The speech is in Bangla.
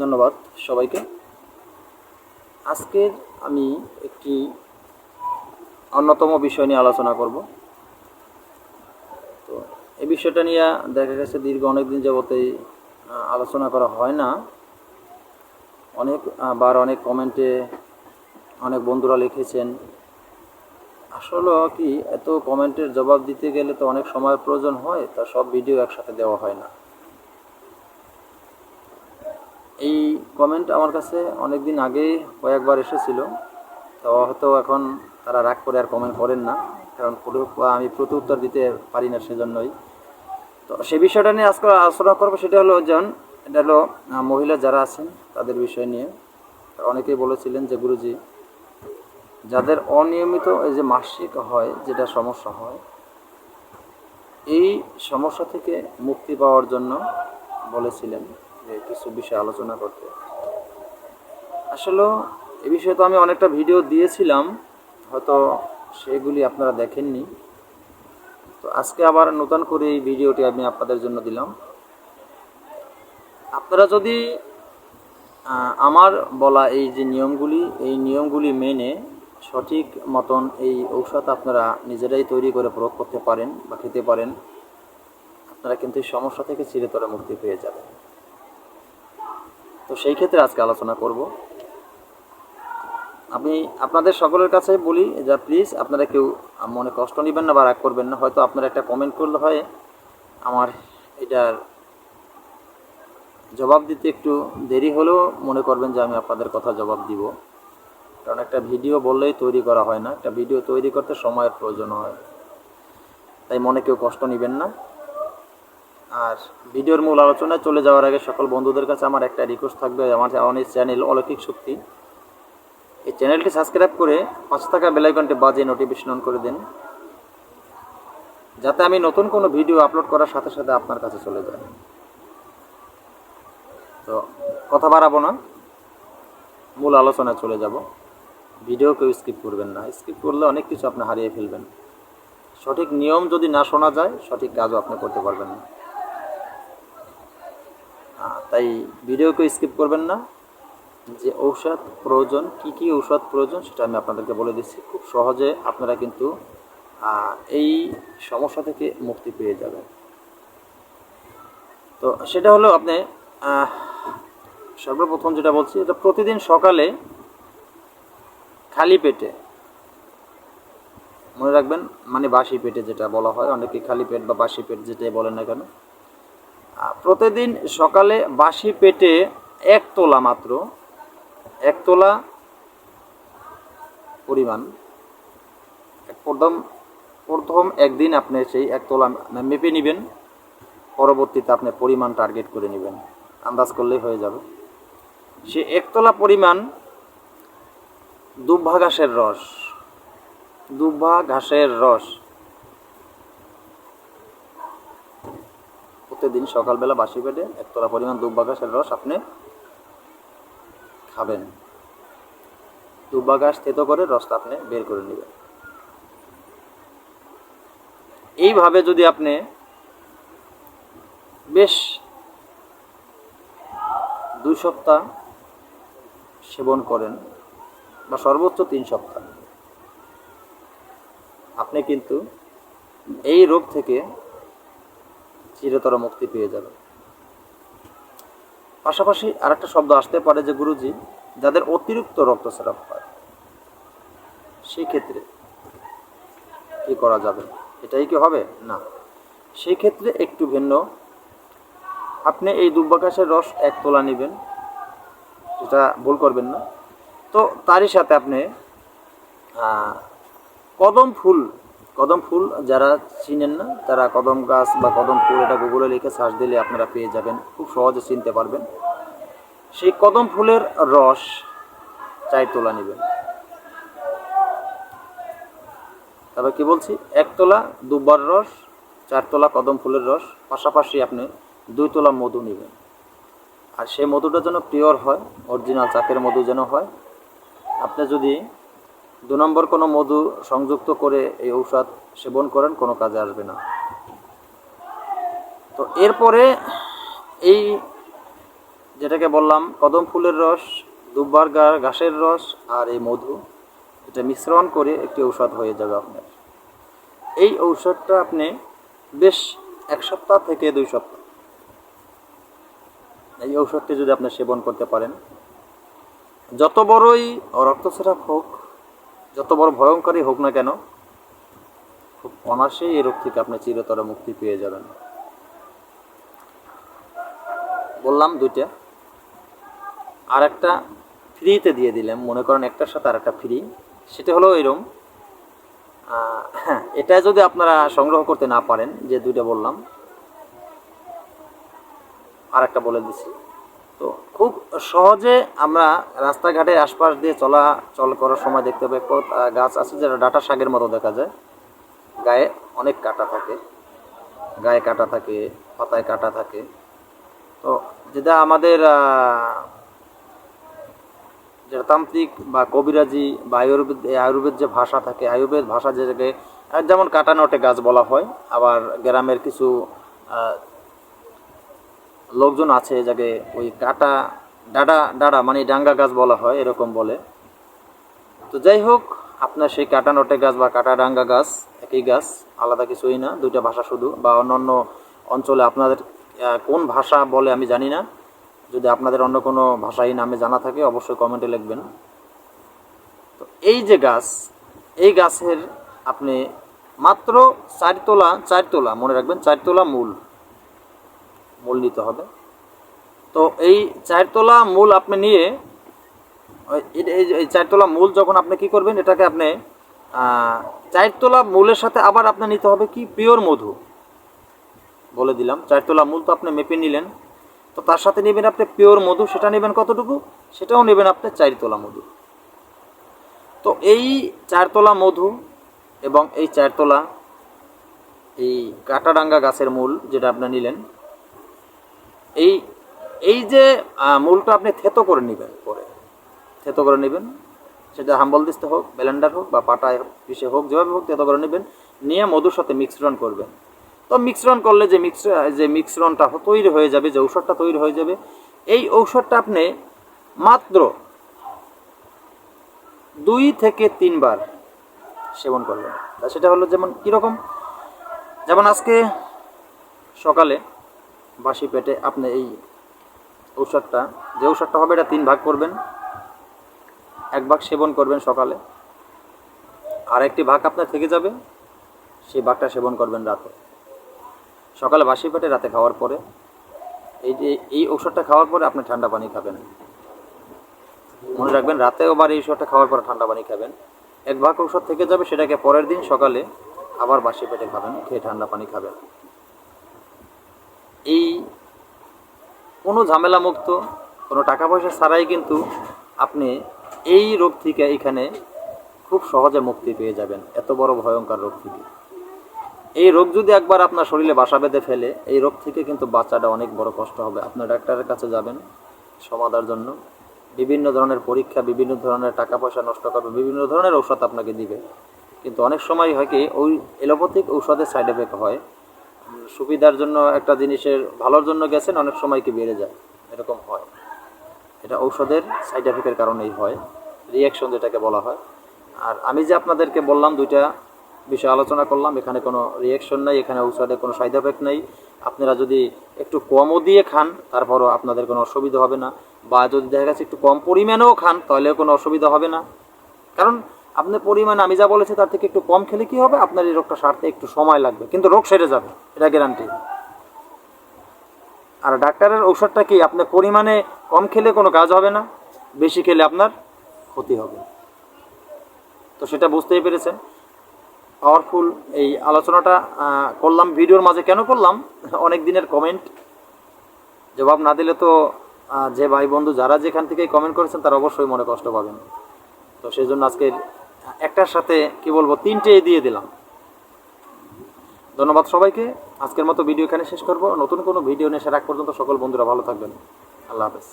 ধন্যবাদ সবাইকে। আজকের আমি একটি অন্যতম বিষয় নিয়ে আলোচনা করব। তো এই বিষয়টা নিয়ে দেখা গেছে দীর্ঘ অনেক দিন যাবতেই আলোচনা করা হয় না। অনেক বার অনেক কমেন্টে অনেক বন্ধুরা লিখেছেন। আসলে কি এত কমেন্টের জবাব দিতে গেলে তো অনেক সময়ের প্রয়োজন হয়, তা সব ভিডিও একসাথে দেওয়া হয় না এই কমেন্ট আমার কাছে অনেক দিন আগে কয়েকবার এসেছিল। তো হয়তো এখন তারা রাগ করে আর কমেন্ট করেন না, কারণ আমি প্রতি উত্তর দিতে পারি না সেজন্যই। তো সেই বিষয়টা নিয়ে আজকে আলোচনা করব সেটা হলো যেমন এটা হলো মহিলা যারা আছেন তাদের বিষয় নিয়ে। অনেকেই বলেছিলেন যে গুরুজি, যাদের অনিয়মিত এই যে মাসিক হয়, যেটা সমস্যা হয়, এই সমস্যা থেকে মুক্তি পাওয়ার জন্য বলেছিলেন। যে কিছু বিষয়ে আলোচনা করতে। আসলে এ বিষয়ে তো আমি অনেকটা ভিডিও দিয়েছিলাম, হয়তো সেগুলি আপনারা দেখেননি। তো আজকে আবার নতুন করে এই ভিডিওটি আমি আপনাদের জন্য দিলাম। আপনারা যদি আমার বলা এই যে নিয়মগুলি, এই নিয়মগুলি মেনে সঠিক মতন এই ঔষধ আপনারা নিজেরাই তৈরি করে প্রয়োগ করতে পারেন বা খেতে পারেন, আপনারা কিন্তু এই সমস্যা থেকে চিরতরে মুক্তি পেয়ে যাবেন। তো সেই ক্ষেত্রে আজকে আলোচনা করব। আমি আপনাদের সকলের কাছে বলি যে প্লিজ আপনারা কেউ মনে কষ্ট নেবেন না বা রাগ করবেন না। হয়তো আপনারা একটা কমেন্ট করলে হয় আমার এটার জবাব দিতে একটু দেরি হলেও মনে করবেন যে আমি আপনাদের কথা জবাব দিব। কারণ একটা ভিডিও বললেই তৈরি করা হয় না। একটা ভিডিও তৈরি করতে সময়ের প্রয়োজন হয়। তাই মনে কেউ কষ্ট নেবেন না। আর ভিডিওর মূল আলোচনায় চলে যাওয়ার আগে সকল বন্ধুদের কাছে আমার একটা রিকোয়েস্ট থাকবে, আমার এই চ্যানেল অলৌকিক শক্তি। এই চ্যানেলটি সাবস্ক্রাইব করে পাঁচ টাকা বেলাইকনটি বাজিয়ে নোটিফিকেশন অন করে দিন, যাতে আমি নতুন কোনো ভিডিও আপলোড করার সাথে সাথে আপনার কাছে চলে যায়। তো কথা বাড়াবো না, মূল আলোচনায় চলে যাব। ভিডিও কেউ স্কিপ করবেন না স্কিপ করলে অনেক কিছু আপনি হারিয়ে ফেলবেন। সঠিক নিয়ম যদি না শোনা যায়, সঠিক কাজও আপনি করতে পারবেন না। তাই ভিডিওকে স্কিপ করবেন না। যে ঔষধ প্রয়োজন, কি কি ঔষধ প্রয়োজন সেটা আমি আপনাদেরকে বলে দিচ্ছি। খুব সহজে আপনারা কিন্তু এই সমস্যা থেকে মুক্তি পেয়ে যাবেন। তো সেটা হলো আপনি সর্বপ্রথম যেটা বলছি, এটা প্রতিদিন সকালে খালি পেটে, মনে রাখবেন মানে বাসি পেটে যেটা বলা হয়, অনেকে খালি পেট বা বাসি পেট যেটাই বলেন না কেন প্রতিদিন সকালে বাসি পেটে এক তোলা মাত্র, এক তোলা পরিমাণ। প্রথম প্রথম একদিন আপনি সেই এক তোলা মেপে নেবেন, পরবর্তীতে আপনি পরিমাণ টার্গেট করে নেবেন। আন্দাজ করলেই হয়ে যাবে। সে একতলা পরিমাণ দুব্ভা ঘাসের রস দুব্ভা ঘাসের রস। প্রতিদিন সকালবেলা বাসি পেটে একতলা পরিমাণ দুব্বা ঘাসের রস আপনি খাবেন। দুব্বা ঘাস থেতো করে রসটা আপনি বের করে নেবেন। এইভাবে যদি আপনি বেশ দুই সপ্তাহ সেবন করেন বা সর্বোচ্চ তিন সপ্তাহ, আপনি কিন্তু এই রোগ থেকে চিরতর মুক্তি পেয়ে যাবেন পাশাপাশি আরেকটা শব্দ আসতে পারে যে গুরুজি, যাদের অতিরিক্ত রক্তস্রাব হয়। সেক্ষেত্রে কি করা যাবে? এটাই কি হবে? না। সেই ক্ষেত্রে একটু ভিন্ন। আপনি এই দুব্বাকাশের রস এক তোলা নেবেন। যেটা ভুল করবেন না। তো তারই সাথে আপনি কদম ফুল কদম ফুল যারা চিনেন না, তারা কদম গাছ বা কদম ফুল এটা গুগলে লিখে সার্চ দিলে আপনারা পেয়ে যাবেন, খুব সহজে চিনতে পারবেন। সেই কদম ফুলের রস চাই তোলা নেবেন। তবে কি বলছি? এক তোলা দুবার রস, চার তোলা কদম ফুলের রস, পাশাপাশি আপনি দুই তোলা মধু নেবেন। আর সেই মধুটা যেন পিওর হয় অরিজিনাল চাকের মধু যেন হয়, আপনি যদি দু নম্বর কোনো মধু সংযুক্ত করে এই ঔষধ সেবন করেন, কোনো কাজে আসবে না। তো এরপরে এই যেটাকে বললাম, কদম ফুলের রস, দুব্বার ঘাসের রস আর এই মধু, এটা মিশ্রণ করে একটি ঔষধ হয়ে যাবে আপনার। এই ঔষধটা আপনি বেশ এক সপ্তাহ থেকে দুই সপ্তাহ এই ঔষধটি যদি আপনি সেবন করতে পারেন, যত বড়ই রক্তস্রাব হোক যত বড় ভয়ঙ্করই হোক না কেন, খুব অনায়াসেই এই রোগ থেকে আপনি চিরতরে মুক্তি পেয়ে যাবেন। বললাম দুইটা। আর একটা ফ্রিতে দিয়ে দিলাম, মনে করেন একটার সাথে আর একটা ফ্রি। সেটা হলো এরম হ্যাঁ এটা যদি আপনারা সংগ্রহ করতে না পারেন, যে দুইটা বললাম আর একটা বলে দিছি। তো খুব সহজে আমরা রাস্তাঘাটে আশপাশ দিয়ে চলাচল করার সময় দেখতে পাই গাছ আছে যেটা ডাটা শাকের মতো দেখা যায়। গায়ে অনেক কাটা থাকে, গায়ে কাটা থাকে, পাতায় কাটা থাকে। তো যেটা আমাদের যেটা তান্ত্রিক বা কবিরাজি বা আয়ুর্বেদ আয়ুর্বেদ যে ভাষা থাকে, আয়ুর্বেদ ভাষা যেটাকে যেমন কাটানোটে গাছ বলা হয়, আবার গ্রামের কিছু লোকজন আছে, যাকে ওই কাটা, ডাডা ডাডা মানে ডাঙ্গা গাছ বলা হয়, এরকম বলে। তো যাই হোক, আপনার সেই কাটা নটে গাছ বা কাটা ডাঙ্গা গাছ, একই গাছ, আলাদা কিছুই না, দুইটা ভাষা শুধু, বা অন্যান্য অঞ্চলে আপনাদের কোন ভাষা বলে আমি জানি না। যদি আপনাদের অন্য কোনো ভাষাই নামে জানা থাকে, অবশ্যই কমেন্টে লিখবেন। তো এই যে গাছ, এই গাছের আপনি মাত্র চারতলা চারতলা, মনে রাখবেন, চারতলা মূল। মূল নিতে হবে। তো এই চারতলা মূল আপনি নিয়ে এই- চারতলা মূল যখন আপনি কি করবেন, এটাকে আপনি চারতলা মূলের সাথে আবার আপনার নিতে হবে কি? পিওর মধু। বলে দিলাম, চারতলা মূল তো আপনি মেপে নিলেন। তো তার সাথে নেবেন আপনি পিওর মধু, সেটা নেবেন কতটুকু? সেটাও নেবেন আপনি চারতলা মধু। তো এই চারতলা মধু এবং এই চারতলা, এই কাটাডাঙ্গা গাছের মূল যেটা আপনি নিলেন এই এই যে মূলটা আপনি থেতো করে নেবেন পরে। থেতো করে নেবেন। সেটা হাম্বল দিস্তে হোক, ব্লেন্ডার হোক বা পাটায় পিসে হোক, যেভাবে হোক থেতো করে নেবেন। নিয়ে মধুর সাথে মিশ্রণ করবেন। তো মিশ্রণ করলে যে মিক্স, যে মিশ্রণটা তৈরি হয়ে যাবে, যে ঔষধটা তৈরি হয়ে যাবে, এই ঔষধটা আপনি মাত্র দুই থেকে তিনবার সেবন করবেন। তা সেটা হলো যেমন কীরকম? যেমন আজকে সকালে বাসি পেটে আপনি এই ঔষধটা, যে ঔষধটা হবে এটা তিন ভাগ করবেন, এক ভাগ সেবন করবেন সকালে, আর একটি ভাগ আপনার থেকে যাবে, সেই ভাগটা সেবন করবেন রাতে। সকালে বাসি পেটে, রাতে খাওয়ার পরে, এই যে, এই ঔষধটা খাওয়ার পরে আপনি ঠান্ডা পানি খাবেন। মনে রাখবেন রাতে আবার এই ঔষধটা খাওয়ার পরে ঠান্ডা পানি খাবেন। এক ভাগ ঔষধ থেকে যাবে, সেটাকে পরের দিন সকালে আবার বাসি পেটে খাবেন, খেয়ে ঠান্ডা পানি খাবেন এই কোনো ঝামেলা মুক্ত কোনো টাকা পয়সা ছাড়াই কিন্তু আপনি এই রোগ থেকে এখানে খুব সহজে মুক্তি পেয়ে যাবেন, এত বড় ভয়ঙ্কর রোগ থেকে। এই রোগ যদি একবার আপনার শরীরে বাসা বেঁধে ফেলে, এই রোগ থেকে কিন্তু বাচ্চাটা অনেক বড় কষ্ট হবে। আপনার ডাক্তারের কাছে যাবেন, সমাধার জন্য। বিভিন্ন ধরনের পরীক্ষা, বিভিন্ন ধরনের টাকা পয়সা নষ্ট করবে, বিভিন্ন ধরনের ঔষধ আপনাকে দিবে। কিন্তু অনেক সময় হয় কি, ওই এলোপ্যাথিক ঔষধের সাইড এফেক্ট হয়। সুবিধার জন্য একটা জিনিসের ভালোর জন্য গেছেন, অনেক সময় কি বেড়ে যায়? এরকম হয়। এটা ঔষধের সাইড এফেক্টের কারণেই হয় রিয়াকশন যেটাকে বলা হয়। আর আমি যে আপনাদেরকে বললাম, দুইটা বিষয় আলোচনা করলাম, এখানে কোনো রিয়াকশন নাই, এখানে ঔষধে কোনো সাইড এফেক্ট নেই। আপনারা যদি একটু কমও দিয়ে খান, তারপরও আপনাদের কোনো অসুবিধা হবে না। বা যদি দেখা গেছে একটু কম পরিমাণেও খান, তাহলেও কোনো অসুবিধা হবে না। কারণ আপনার পরিমাণ, আমি যা বলেছি তার থেকে একটু কম খেলে কি হবে? আপনার এই রোগটা সারতে একটু সময় লাগবে, কিন্তু রোগ সেরে যাবে। এটা গ্যারান্টি আর ডাক্তারের ঔষধটা কি আপনার পরিমাণে কম খেলে কোনো কাজ হবে না? বেশি খেলে আপনার ক্ষতি হবে। তো সেটা বুঝতেই পেরেছেন। পাওয়ারফুল এই আলোচনাটা করলাম। ভিডিওর মাঝে কেন করলাম? অনেক দিনের কমেন্ট জবাব না দিলে তো যে ভাই বন্ধু যারা যেখান থেকে কমেন্ট করেছেন, তারা অবশ্যই মনে কষ্ট পাবেন। তো সেই জন্য আজকে একটার সাথে, কি বলব তিনটে দিয়ে দিলাম। ধন্যবাদ সবাইকে। আজকের মতো ভিডিও এখানে শেষ করব। নতুন কোনো ভিডিও নিয়ে সে পর্যন্ত সকল বন্ধুরা ভালো থাকবেন। আল্লাহ হাফেজ।